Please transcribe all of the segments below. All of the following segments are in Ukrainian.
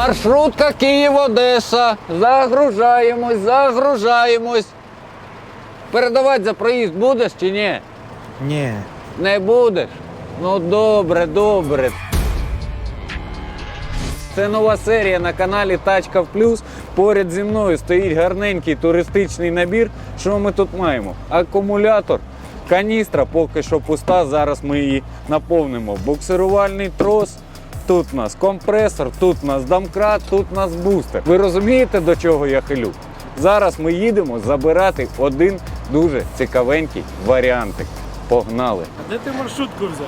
Маршрутка Київ-Одеса. Загружаємось, загружаємось. Передавати за проїзд будеш чи ні? Ні. Не будеш? Ну добре, добре. Це нова серія на каналі Тачка в Плюс. Поряд зі мною стоїть гарненький туристичний набір. Що ми тут маємо? Акумулятор, каністра поки що пуста. Зараз ми її наповнимо. Буксирувальний трос. Тут у нас компресор, тут у нас домкрат, тут у нас бустер. Ви розумієте, до чого я хилю? Зараз ми їдемо забирати один дуже цікавенький варіантик. Погнали! А Де ти маршрутку взяв?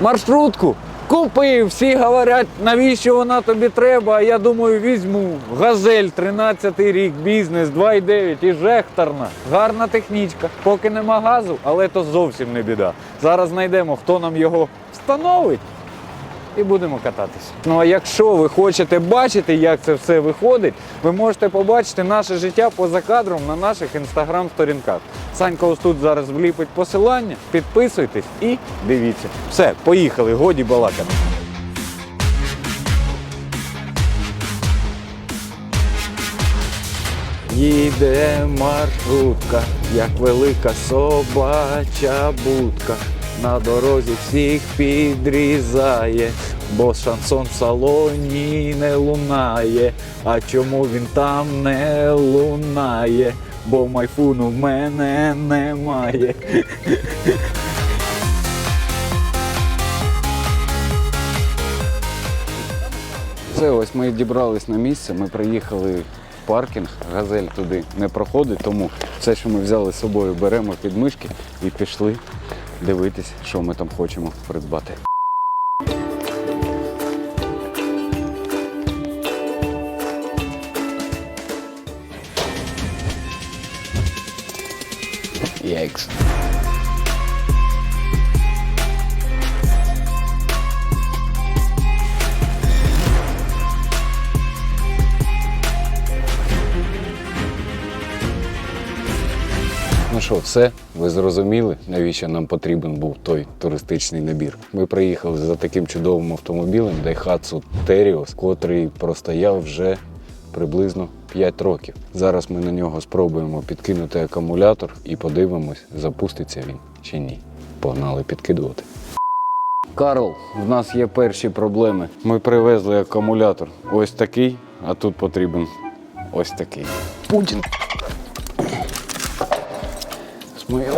маршрутку. Купив, всі говорять, навіщо вона тобі треба. А я думаю, візьму. Газель, 13 рік, бізнес, 2,9 і жехторна. Гарна технічка. Поки нема газу, але то зовсім не біда. Зараз знайдемо, хто нам його встановить. І будемо кататися. Ну а якщо ви хочете бачити, як це все виходить, ви можете побачити наше життя поза кадром на наших інстаграм-сторінках. Санька ось тут зараз вліпить посилання, підписуйтесь і дивіться. Все, поїхали, годі балакати. Їде маршрутка, як велика собача будка. На дорозі всіх підрізає, бо шансон в салоні не лунає. А чому він там не лунає? Бо майфуну в мене немає. Все, ось ми дібрались на місце. Ми приїхали в паркінг. Газель туди не проходить, тому все, що ми взяли з собою, беремо під мишки і пішли дивитись, що ми там хочемо придбати. Яйкс. Ну що, все, ви зрозуміли, навіщо нам потрібен був той туристичний набір. Ми приїхали за таким чудовим автомобілем Daihatsu Terios, котрий простояв вже приблизно 5 років. Зараз ми на нього спробуємо підкинути акумулятор і подивимось, запуститься він чи ні. Погнали підкидувати. Карл, в нас є перші проблеми. Ми привезли акумулятор ось такий, а тут потрібен ось такий. Путін. Смайл,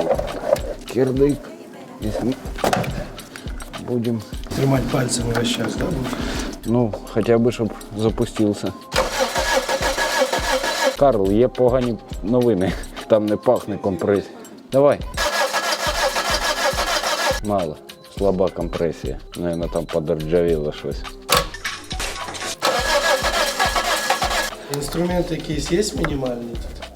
кирдык. Если будем, Тримати пальцями весь час, так? ну, хотя бы, щоб запустився. Карл, є погані новини. Там не пахне компресія. Давай. Мало. Слаба компресія. Наверно, там подорджавіло щось. Інструмент якийсь є мінімальний тут?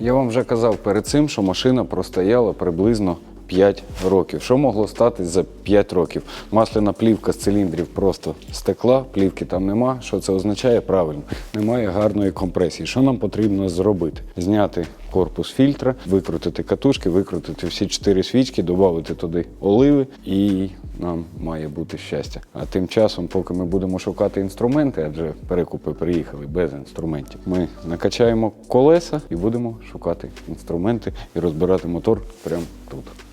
Я вам вже казав перед цим, що машина простояла приблизно 5 років. Що могло стати за 5 років? Масляна плівка з циліндрів просто стекла, плівки там нема. Що це означає? Правильно, немає гарної компресії. Що нам потрібно зробити? Зняти корпус фільтра, викрутити катушки, викрутити всі чотири свічки, додати туди оливи і нам має бути щастя. А тим часом, поки ми будемо шукати інструменти, адже перекупи приїхали без інструментів, ми накачаємо колеса і будемо шукати інструменти і розбирати мотор прямо тут.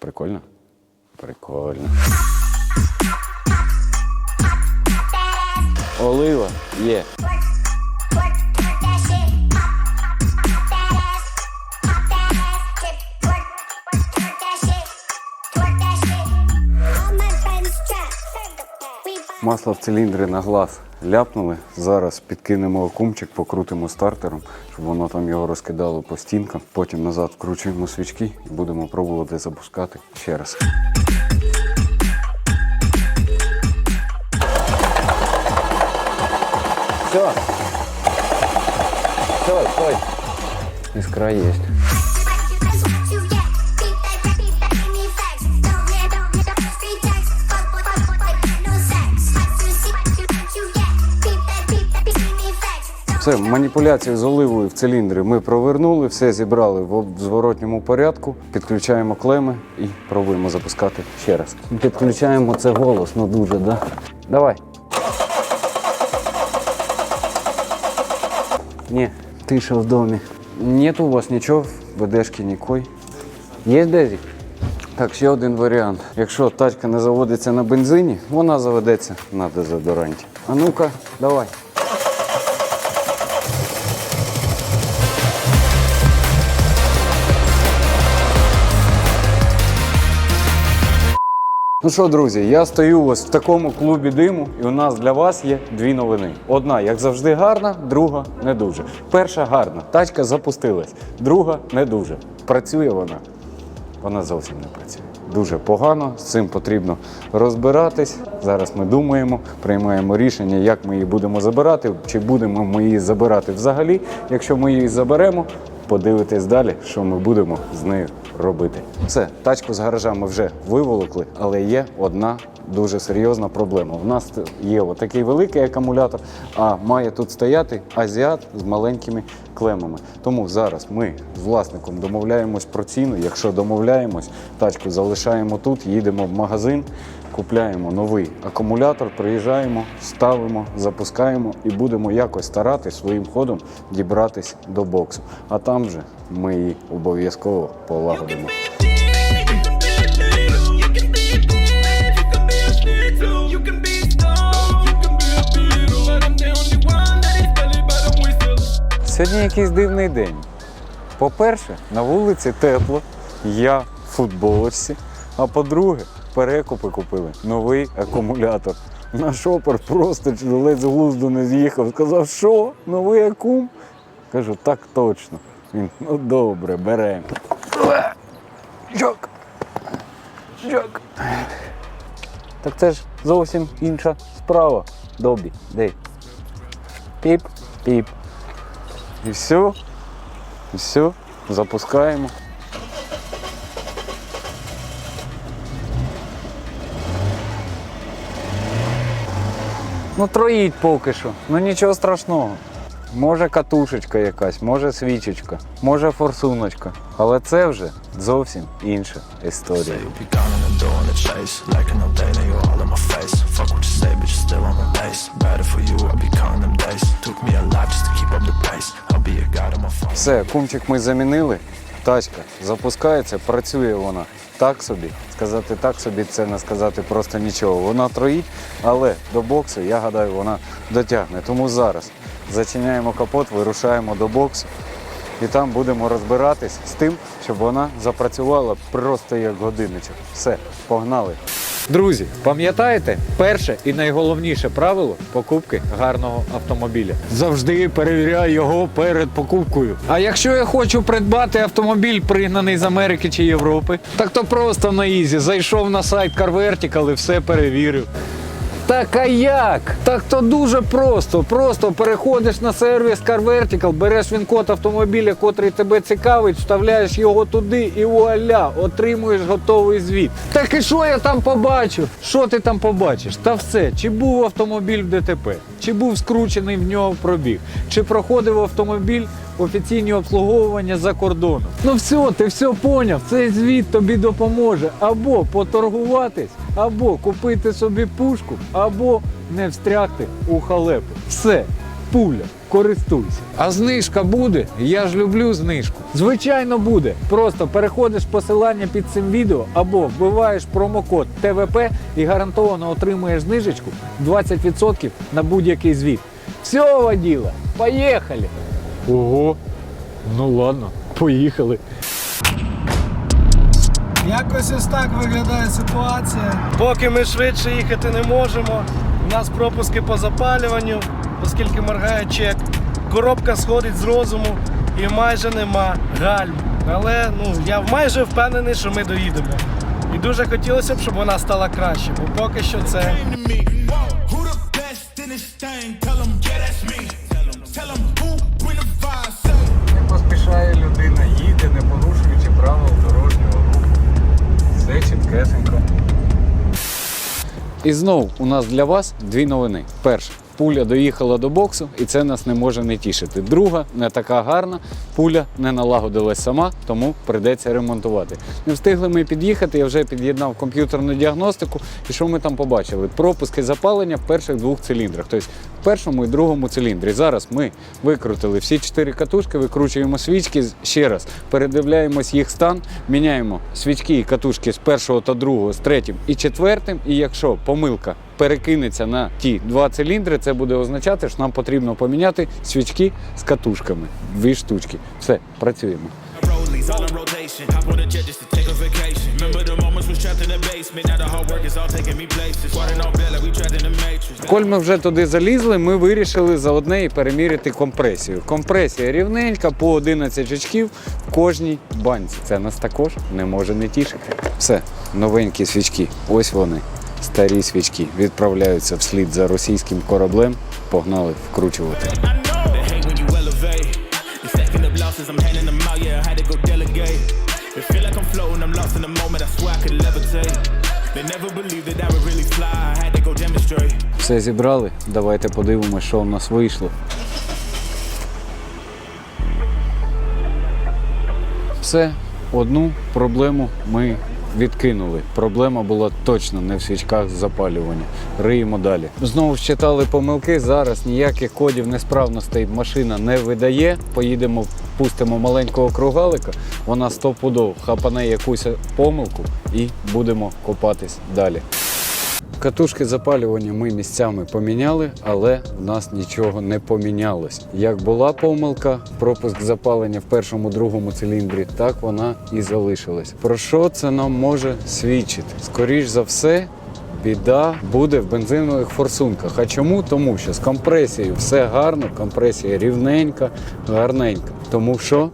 Прикольно? Прикольно. Олива є. Масло в циліндрі на глаз ляпнули. Зараз підкинемо окумчик, покрутимо стартером, щоб воно там його розкидало по стінкам. Потім назад вкручуємо свічки і будемо пробувати запускати ще раз. Все. Стой, стой. Искра есть. Все, маніпуляцію з оливою в циліндрі ми провернули, все зібрали в зворотньому порядку, підключаємо клеми і пробуємо запускати ще раз. Підключаємо це голосно дуже, да? Давай. Ні, тиша в домі. Нет у вас нічого, ведешки нікой. Є дезі? Так, ще один варіант. Якщо тачка не заводиться на бензині, вона заведеться на дезодоранті. А ну-ка, давай. Ну що, друзі, я стою ось в такому клубі диму, і у нас для вас є дві новини. Одна, як завжди, гарна, друга не дуже. Перша гарна, тачка запустилась. Друга не дуже. Працює вона. Вона зовсім не працює. Дуже погано, з цим потрібно розбиратись. Зараз ми думаємо, приймаємо рішення, як ми її будемо забирати, чи будемо ми її забирати взагалі. Якщо ми її заберемо, подивитись далі, що ми будемо з нею робити. Все, тачку з гаража ми вже виволокли, але є одна дуже серйозна проблема. У нас є отакий великий акумулятор, а має тут стояти азіат з маленькими клемами. Тому зараз ми з власником домовляємось про ціну. Якщо домовляємось, тачку залишаємо тут, їдемо в магазин, купляємо новий акумулятор, приїжджаємо, ставимо, запускаємо і будемо якось старатись своїм ходом дібратись до боксу. А там вже ми її обов'язково полагодимо. Сьогодні якийсь дивний день. По-перше, на вулиці тепло, я в футболочці. А по-друге, перекупи купили новий акумулятор. Наш шопер просто ледь з глузду не з'їхав. Сказав, що новий акум? Кажу, так точно. Він, ну добре, беремо. Жок. Жок. Так це ж зовсім інша справа. Добі, дай. Піп, піп. І все. І все. Запускаємо. Ну, троїть поки що. Ну нічого страшного. Може катушечка якась, може свічечка, може форсуночка. Але це вже зовсім інша історія. Все, кумчик ми замінили. Тачка запускається, працює вона так собі. Сказати так собі, це не сказати просто нічого. Вона троїть, але до боксу, я гадаю, вона дотягне. Тому зараз зачиняємо капот, вирушаємо до боксу і там будемо розбиратись з тим, щоб вона запрацювала просто як годинничок. Все, погнали. Друзі, пам'ятаєте перше і найголовніше правило покупки гарного автомобіля. Завжди перевіряй його перед покупкою. А якщо я хочу придбати автомобіль, пригнаний з Америки чи Європи, так то просто на ізі. Зайшов на сайт CarVertical і все перевірив. Так а як? Так то дуже просто. Просто переходиш на сервіс CarVertical, береш він код автомобіля, котрий тебе цікавить, вставляєш його туди і вуаля, отримуєш готовий звіт. Так і що я там побачу? Що ти там побачиш? Та все, чи був автомобіль в ДТП, чи був скручений в нього пробіг, чи проходив автомобіль офіційні обслуговування за кордоном. Ну все, ти все поняв. Цей звіт тобі допоможе або поторгуватись, або купити собі пушку, або не встрягти у халепу. Все, пуля. Користуйся. А знижка буде? Я ж люблю знижку. Звичайно, буде. Просто переходиш посилання під цим відео або вбиваєш промокод ТВП і гарантовано отримуєш знижечку 20% на будь-який звіт. Все, воділа, поїхали! Ого, ну ладно, поїхали. Якось ось так виглядає ситуація. Поки ми швидше їхати не можемо. У нас пропуски по запалюванню, оскільки моргає чек. Коробка сходить з розуму і майже нема гальм. Але ну, я майже впевнений, що ми доїдемо. І дуже хотілося б, щоб вона стала краще, бо поки що це І знов у нас для вас дві новини. Перша, пуля доїхала до боксу, і це нас не може не тішити. Друга не така гарна, пуля не налагодилась сама, тому прийдеться ремонтувати. Не встигли ми під'їхати, я вже під'єднав комп'ютерну діагностику. І що ми там побачили? Пропуски запалення в перших двох циліндрах, тобто в першому і другому циліндрі. Зараз ми викрутили всі чотири катушки, викручуємо свічки ще раз, передивляємось їх стан, міняємо свічки і катушки з першого та другого, з третім і четвертим. І якщо помилка перекинеться на ті два циліндри, це буде означати, що нам потрібно поміняти свічки з катушками. Дві штучки. Все, працюємо. Коль ми вже туди залізли, ми вирішили заодне і переміряти компресію. Компресія рівненька по 11 очків в кожній банці. Це нас також не може не тішити. Все, новенькі свічки. Ось вони. Старі свічки відправляються вслід за російським кораблем. Погнали вкручувати. Все зібрали. Давайте подивимося, що в нас вийшло. Все, одну проблему ми відкинули. Проблема була точно не в свічках запалювання. Риємо далі. Знову ж читали помилки. Зараз ніяких кодів несправностей машина не видає. Поїдемо, пустимо маленького кругалика. Вона стопудово хапане якусь помилку і будемо копатись далі. Катушки запалювання ми місцями поміняли, але в нас нічого не помінялось. Як була помилка, пропуск запалення в першому другому циліндрі, так вона і залишилась. Про що це нам може свідчити? Скоріш за все. Біда буде в бензинових форсунках. А чому? Тому що з компресією все гарно, компресія рівненька, гарненька. Тому що,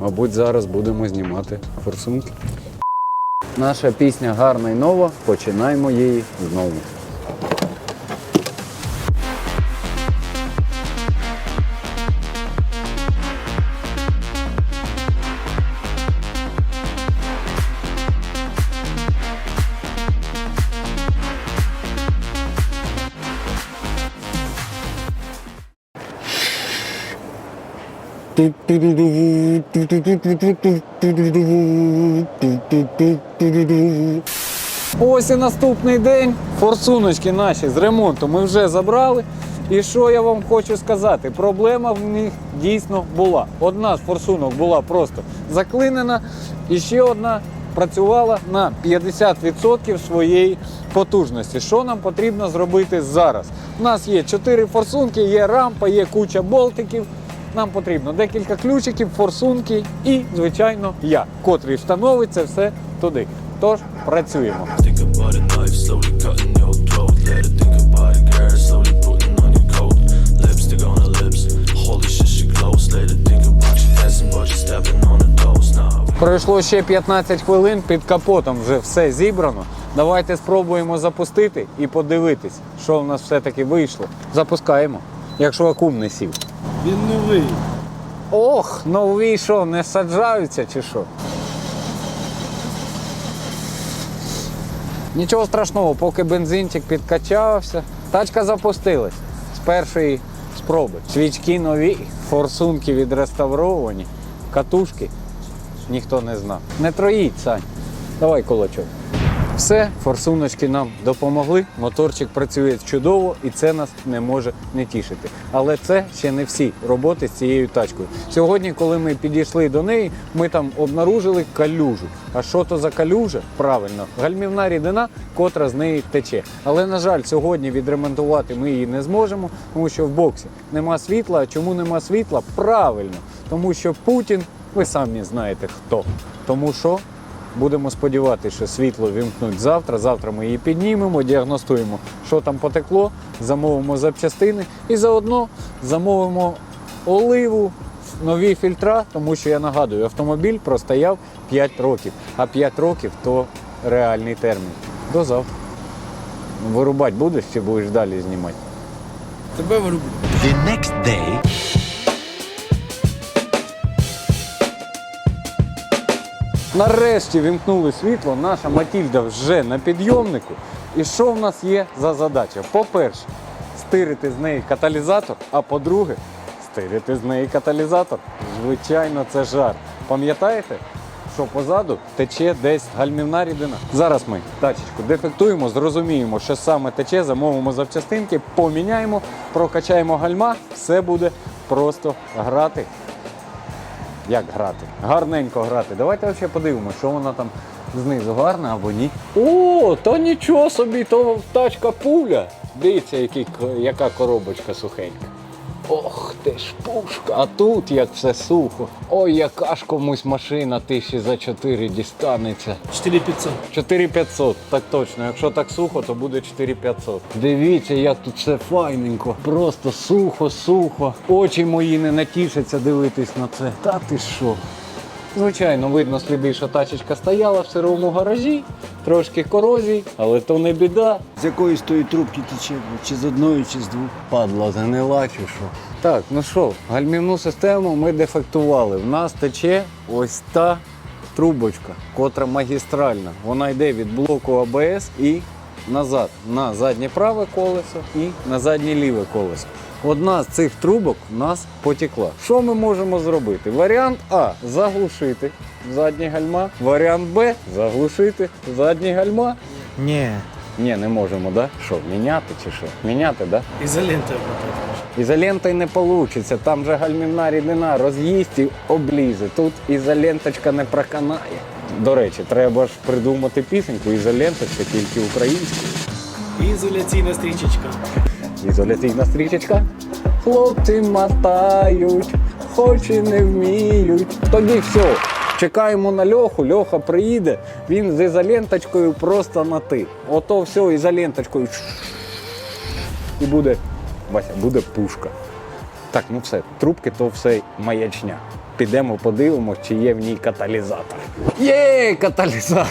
мабуть, зараз будемо знімати форсунки. Наша пісня гарна і нова. Починаємо її знову. Ось і наступний день. Форсуночки наші з ремонту ми вже забрали. І що я вам хочу сказати? Проблема в них дійсно була. Одна з форсунок була просто заклинена, і ще одна працювала на 50% своєї потужності. Що нам потрібно зробити зараз? У нас є 4 форсунки, є рампа, є куча болтиків. Нам потрібно декілька ключиків, форсунки і, звичайно, я, котрий встановить це все туди. Тож працюємо. Пройшло ще 15 хвилин, під капотом вже все зібрано. Давайте спробуємо запустити і подивитись, що в нас все-таки вийшло. Запускаємо, якщо акум не сів. Він новий. Ох, нові що, не саджаються чи що? Нічого страшного, поки бензинчик підкачався. Тачка запустилась з першої спроби. Свічки нові, форсунки відреставровані, катушки ніхто не знав. Не троїть, Сань. Давай кулачок. Все, форсуночки нам допомогли. Моторчик працює чудово і це нас не може не тішити. Але це ще не всі роботи з цією тачкою. Сьогодні, коли ми підійшли до неї, ми там обнаружили калюжу. А що то за калюжа? Правильно, гальмівна рідина, котра з неї тече. Але на жаль, сьогодні відремонтувати ми її не зможемо, тому що в боксі нема світла. А чому нема світла? Правильно, тому що Путін, ви самі знаєте хто. Тому що Будемо сподіватися, що світло вімкнуть завтра. Завтра ми її піднімемо, діагностуємо, що там потекло, замовимо запчастини і заодно замовимо оливу, нові фільтра, тому що я нагадую, автомобіль простояв 5 років, а 5 років то реальний термін. До завтра. Вирубати будеш чи будеш далі знімати? Тебе вироблю. The next day. Нарешті вімкнули світло, наша Матільда вже на підйомнику. І що в нас є за задача? По-перше, стирити з неї каталізатор, а по-друге, стирити з неї каталізатор. Звичайно, це жарт. Пам'ятаєте? Що позаду тече десь гальмівна рідина. Зараз ми тачечку дефектуємо, зрозуміємо, що саме тече, замовимо запчастинки, поміняємо, прокачаємо гальма, все буде просто грати. Як грати? Гарненько грати. Давайте ще подивимося, що вона там знизу гарна або ні. О, то нічого собі, то тачка пуля. Дивіться, який, яка коробочка сухенька. Ох ти ж пушка, а тут як все сухо. Ой, яка ж комусь машина тисячі за 4 дістанеться. 4500. 4500, так точно. Якщо так сухо, то буде 4500. Дивіться, як тут все файненько. Просто сухо, сухо. Очі мої не натішаться дивитись на це. Та ти що? Звичайно, видно сліди, що тачечка стояла в сирому гаражі, трошки корозій, але то не біда. З якоїсь тої трубки тече, чи з одної, чи з двох. Падла занила чи що. Так, ну що, гальмівну систему ми дефектували. В нас тече ось та трубочка, котра магістральна. Вона йде від блоку АБС і назад на заднє праве колесо і на заднє ліве колесо. Одна з цих трубок в нас потекла. Що ми можемо зробити? Варіант А заглушити задні гальма. Варіант Б заглушити задні гальма. Ні. Ні, не можемо, да? Що, міняти чи що? Міняти, да? Ізолентою обмотати. Ізолентою не вийде, там же гальмівна рідина роз'їсть і облізе. Тут ізоленточка не проканає. До речі, треба ж придумати пісеньку, ізоленточка тільки українською. Ізоляційна стрічечка. Ізоляційна стрічечка. Хлопці мотають, хоч і не вміють. Тоді все. Чекаємо на Льоху, Льоха приїде, він з ізоленточкою просто на ти. Ото все ізоленточкою. І буде, Вася, буде пушка. Так, ну все, трубки то все маячня. Підемо подивимось, чи є в ній каталізатор. Є каталізатор!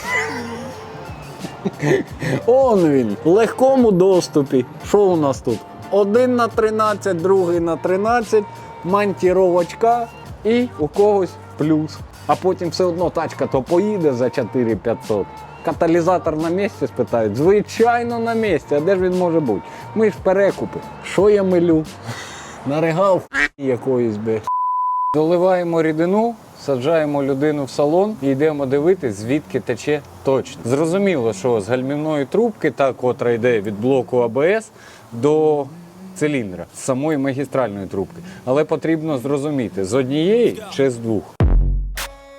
Он він, в легкому доступі. Що у нас тут? Один на 13, другий на 13, мантіровочка і у когось плюс. А потім все одно тачка то поїде за 4500. Каталізатор на місці спитають. Звичайно, на місці. А де ж він може бути? Ми ж перекупи. Що я милю? Наригав якоїсь би. Доливаємо рідину, саджаємо людину в салон і йдемо дивитись, звідки тече точно. Зрозуміло, що з гальмівної трубки, та котра йде від блоку АБС до циліндра, з самої магістральної трубки. Але потрібно зрозуміти, з однієї чи з двох.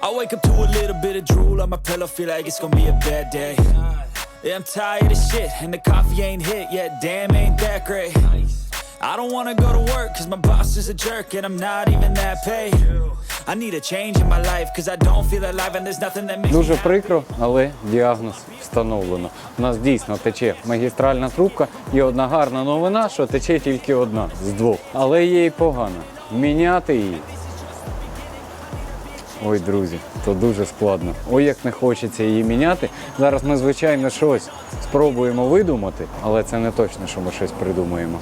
I wake up to a little bit of drool on my pillow, feel like it's gonna be a bad day. Yeah, I'm tired of shit, and the coffee ain't hit yet, damn, ain't that great. I don't wanna go to work, cause my boss is a jerk, and I'm not even that paid. I need a change in my life, cause I don't feel alive, and there's nothing that makes me Дуже прикро, але діагноз встановлено. У нас дійсно тече магістральна трубка, і одна гарна новина, що тече тільки одна з двох. Але є і погана. Міняти її. Ой, друзі, то дуже складно. Ой, як не хочеться її міняти. Зараз ми, звичайно, щось спробуємо видумати, але це не точно, що ми щось придумаємо.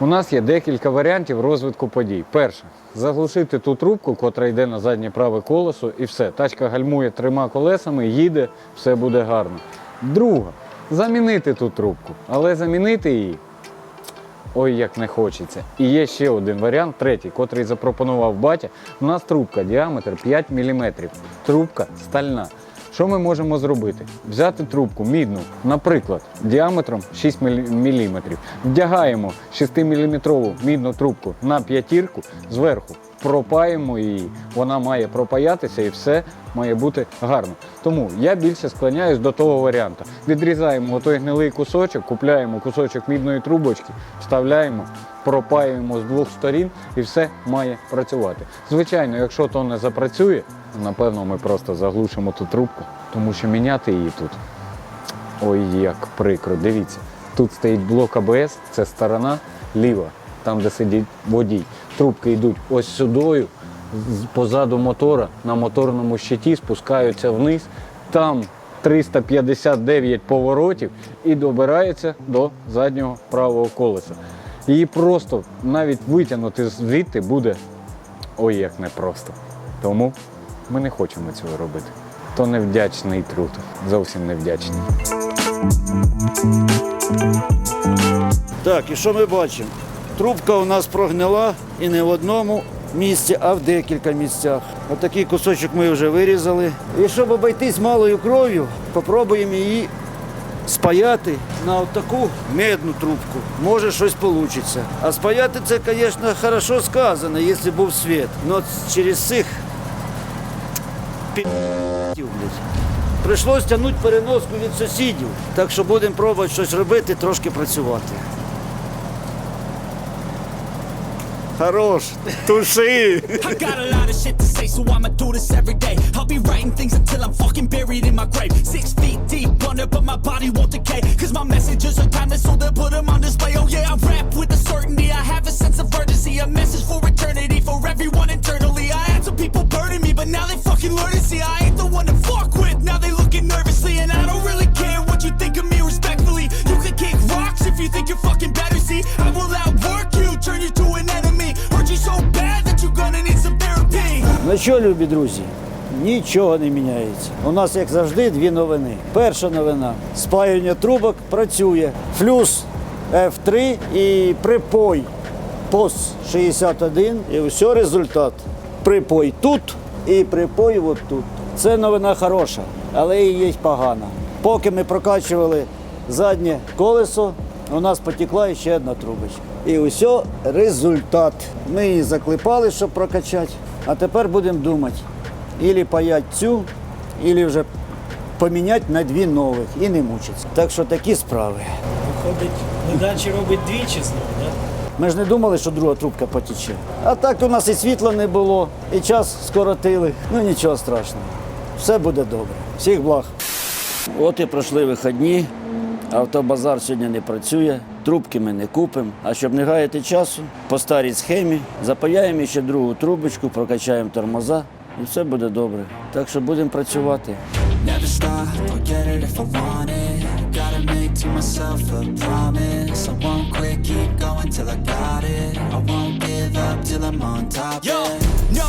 У нас є декілька варіантів розвитку подій. Перше, заглушити ту трубку, котра йде на заднє праве колесо, і все. Тачка гальмує трьома колесами, їде, все буде гарно. Друга, замінити ту трубку, але замінити її. Ой, як не хочеться. І є ще один варіант, третій, котрий запропонував батя. У нас трубка, діаметр 5 мм. Трубка стальна. Що ми можемо зробити? Взяти трубку мідну, наприклад, діаметром 6 мм. Вдягаємо 6-мм мідну трубку на п'ятірку зверху, пропаємо її. Вона має пропаятися і все має бути гарно. Тому я більше склоняюсь до того варіанту. Відрізаємо той гнилий кусочок, купляємо кусочок мідної трубочки, вставляємо, пропаюємо з двох сторін і все має працювати. Звичайно, якщо то не запрацює, напевно, ми просто заглушимо ту трубку, тому що міняти її тут. Ой, як прикро. Дивіться, тут стоїть блок АБС, це сторона ліва, там, де сидить водій. Трубки йдуть ось сюдою, позаду мотора, на моторному щиті спускаються вниз. Там 359 поворотів і добираються до заднього правого колеса. Її просто навіть витягнути звідти буде ой як непросто. Тому ми не хочемо цього робити. То невдячний труд, зовсім невдячний. Так, і що ми бачимо? Трубка у нас прогнила і не в одному місці, а в декілька місцях. Отакий кусочок ми вже вирізали. І щоб обійтись малою кров'ю, попробуємо її спаяти на отаку медну трубку. Може щось вийде. А спаяти це, звісно, хорошо сказано, якщо був світ. Но через цих блядь. Прийшлось тягнути переноску від сусідів. Так що будемо пробувати щось робити, трошки працювати. Хорош, туши. I got a lot of shit to say, so I'ma do this every day. I'll be writing things until I'm fucking buried in my grave. Six feet deep under, but my body won't decay. Cause my messages are timeless, so they'll put them on display. Oh yeah, I rap with a certainty. I have a sense of urgency, a message for eternity, for everyone internally. I had some people burning me, but now they fucking learn to see I ain't the one to fuck with. Now they looking nervously, and I don't really care what you think of me respectfully. You can kick rocks if you think you're fucking better. See, I will outwork you, turn you to an enemy. Hurt you so bad that you're gonna need some therapy. Ну що, любі друзі, нічого не міняється. У нас, як завжди, дві новини. Перша новина спаювання трубок працює. Флюс F3 і припой ПОС 61. І все результат. Припой тут і припой от тут. Це новина хороша, але і є погана. Поки ми прокачували заднє колесо, у нас потекла ще одна трубочка. І усе результат. Ми її заклепали, щоб прокачати. А тепер будемо думати, ілі паять цю, ілі вже поміняти на дві нових і не мучитися. Так що такі справи. Виходить, недачі робить двічі знову, так? Ми ж не думали, що друга трубка потече. А так у нас і світла не було, і час скоротили. Ну нічого страшного. Все буде добре. Всіх благ. От і пройшли вихідні. Автобазар сьогодні не працює, трубки ми не купимо. А щоб не гаяти часу, по старій схемі запаяємо ще другу трубочку, прокачаємо тормоза і все буде добре. Так що будемо працювати. Never stop, I'll get it if I want it. Gotta make to myself a promise. I won't quit, keep going till I got it. I won't give up till I'm on top. Yo, no,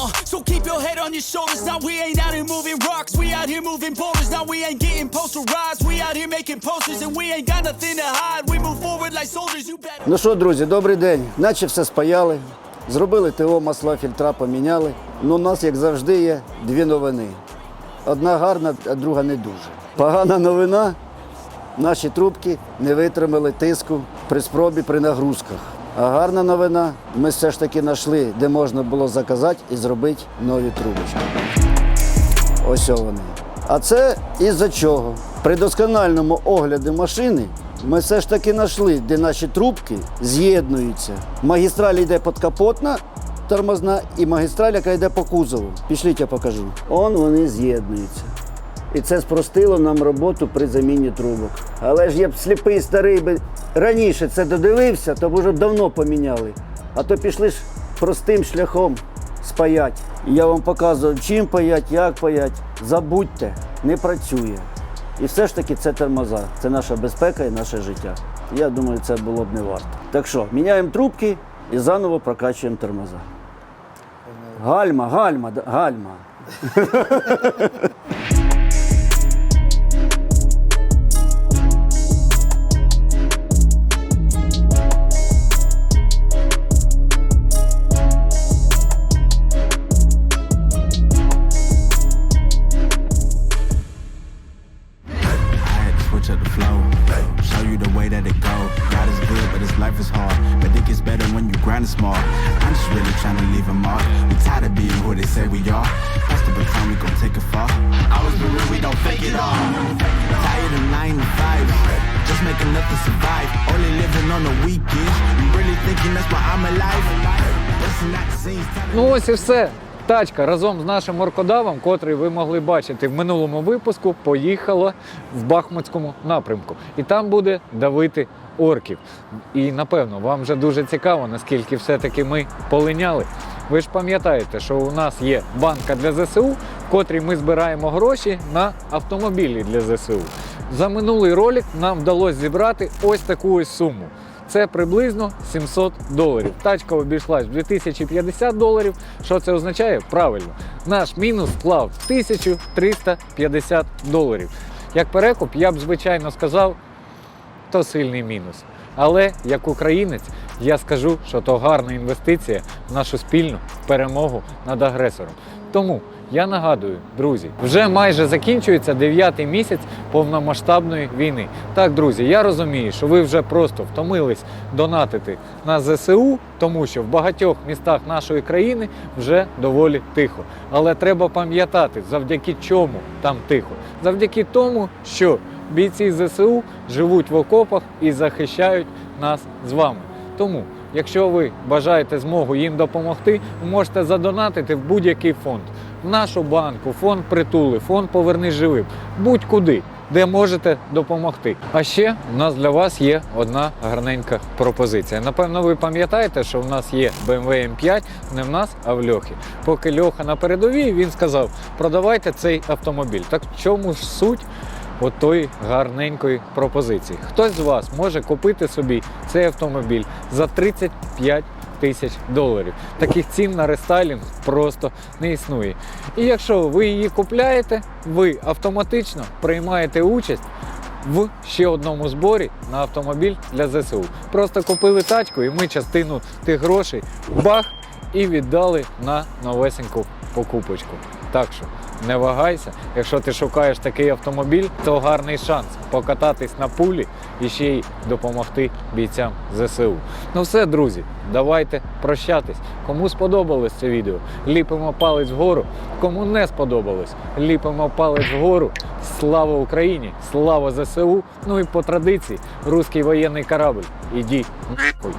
Uh, so keep your head on your shoulders. Now we ain't out here moving rocks. We out here moving boulders. Now we ain't getting posterized. We out here making posters and we ain't got nothing to hide. We move forward like soldiers. You better. Ну що, друзі, добрий день. Наче все спаяли. Зробили ТО, масла, фільтра поміняли. Ну, у нас, як завжди, є дві новини. Одна гарна, а друга не дуже. Погана новина. Наші трубки не витримали тиску при спробі при нагрузках. А гарна новина, ми все ж таки знайшли, де можна було заказати і зробити нові трубочки. Ось вони. А це із-за чого? При доскональному огляді машини ми все ж таки знайшли, де наші трубки з'єднуються. Магістраль йде подкапотна тормозна і магістраль, яка йде по кузову. Пішліть, я покажу. Он вони з'єднуються. І це спростило нам роботу при заміні трубок. Але ж я б сліпий старий би раніше це додивився, то б вже давно поміняли. А то пішли ж простим шляхом спаять. І я вам показував, чим паять, як паять. Забудьте, не працює. І все ж таки це тормоза, це наша безпека і наше життя. Я думаю, це було б не варто. Так що, міняємо трубки і заново прокачуємо тормоза. Гальма, гальма, гальма. і все. Тачка разом з нашим оркодавом, котрий ви могли бачити в минулому випуску, поїхала в Бахмутському напрямку. І там буде давити орків. І напевно, вам вже дуже цікаво, наскільки все-таки ми полиняли. Ви ж пам'ятаєте, що у нас є банка для ЗСУ, в котрій ми збираємо гроші на автомобілі для ЗСУ. За минулий ролик нам вдалося зібрати ось таку ось суму. Це приблизно 700 доларів. Тачка обійшлась в 2050 доларів. Що це означає? Правильно, наш мінус склав 1350 доларів. Як перекуп, я б звичайно сказав, то сильний мінус. Але як українець, я скажу, що то гарна інвестиція в нашу спільну перемогу над агресором. Тому я нагадую, друзі, вже майже закінчується дев'ятий місяць повномасштабної війни. Так, друзі, я розумію, що ви вже просто втомились донатити на ЗСУ, тому що в багатьох містах нашої країни вже доволі тихо. Але треба пам'ятати, завдяки чому там тихо. Завдяки тому, що бійці ЗСУ живуть в окопах і захищають нас з вами. Тому, якщо ви бажаєте змогу їм допомогти, можете задонатити в будь-який фонд. В нашу банку, фонд притули, фонд повернись живим, будь-куди, де можете допомогти. А ще у нас для вас є одна гарненька пропозиція. Напевно, ви пам'ятаєте, що в нас є BMW M5, не в нас, а в Льохи. Поки Льоха на передовій, він сказав: продавайте цей автомобіль. Так в чому ж суть? отої гарненької пропозиції. Хтось з вас може купити собі цей автомобіль за 35 тисяч доларів. Таких цін на рестайлінг просто не існує. І якщо ви її купляєте, ви автоматично приймаєте участь. В ще одному зборі на автомобіль для ЗСУ. Просто купили тачку, і ми частину тих грошей бах і віддали на новесеньку покупочку. Так що не вагайся, якщо ти шукаєш такий автомобіль, то гарний шанс покататись на пулі і ще й допомогти бійцям ЗСУ. Ну все, друзі, давайте прощатись. Кому сподобалось це відео, ліпимо палець вгору. Кому не сподобалось, ліпимо палець вгору. Слава Україні! Слава ЗСУ! Ну і по традиції, руський воєнний корабль. Іди нахуй.